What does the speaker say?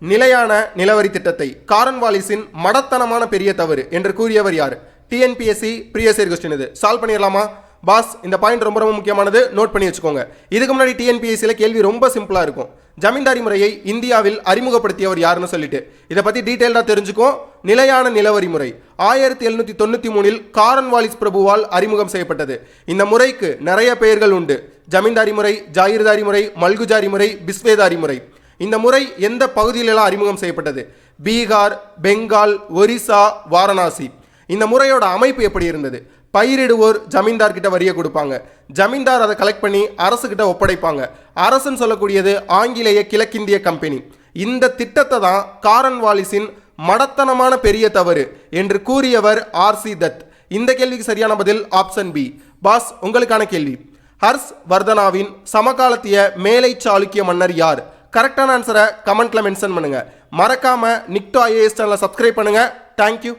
நிலையான நிலவரி திட்டத்தை காரன்வாலிஸின் மடத்தனமான பெரிய தவறு என்று கூறியவர் யார்? டிஎன்பிஎஸ்சி ப்ரீவியஸ் கொஸ்டின் இது. சால்வ் பண்ணிடலாமா? பாஸ் இந்த பாயிண்ட் ரொம்ப ரொம்ப முக்கியமானது. நோட் பண்ணி வச்சுக்கோங்க. இதுக்கு முன்னாடி டிஎன்பிஎஸ்சியில் கேள்வி ரொம்ப சிம்பிளாக இருக்கும். ஜமீன்தாரி முறையை இந்தியாவில் அறிமுகப்படுத்தியவர் யாருன்னு சொல்லிட்டு. இதை பற்றி டீட்டெயில்டாக தெரிஞ்சுக்கோ. நிலையான நிலவரி முறை. ஆயிரத்தி எழுநூற்றி தொண்ணூற்றி மூணில் காரன்வாலிஸ் பிரபுவால் அறிமுகம் செய்யப்பட்டது. இந்த முறைக்கு நிறைய பெயர்கள் உண்டு. ஜமீன்தாரி முறை ஜாகிர்தாரி முறை மல்குஜாரி முறை பிஸ்வேதாரி முறை. இந்த முறை எந்த பகுதியிலெல்லாம் அறிமுகம் செய்யப்பட்டது? பீகார் பெங்கால் ஒரிசா வாரணாசி. இந்த முறையோட அமைப்பு எப்படி இருந்தது? பயிரிடுவோர் ஜமீன்தார் கிட்ட வரியை கொடுப்பாங்க. ஜமீன்தார் அதை கலெக்ட் பண்ணி அரசுக்கிட்ட ஒப்படைப்பாங்க. அரசுன்னு சொல்லக்கூடியது ஆங்கிலேய கிழக்கிந்திய கம்பெனி. இந்த திட்டத்தை தான் காரன் வாலிஸின் மடத்தனமான பெரிய தவறு என்று கூறியவர் ஆர்சி தத். இந்த கேள்விக்கு சரியான பதில் ஆப்ஷன் பி. பாஸ் உங்களுக்கான கேள்வி. ஹர்ஸ் வர்தனாவின் சமகாலத்திய மேலை சாளுக்கிய மன்னர் யார்? கரெக்டான ஆன்சரை கமெண்ட்டில் மென்ஷன் பண்ணுங்கள் மறக்காமல் நிக்டோ ஐஏஎஸ் சேனலை சப்ஸ்கிரைப் பண்ணுங்கள் தேங்க்யூ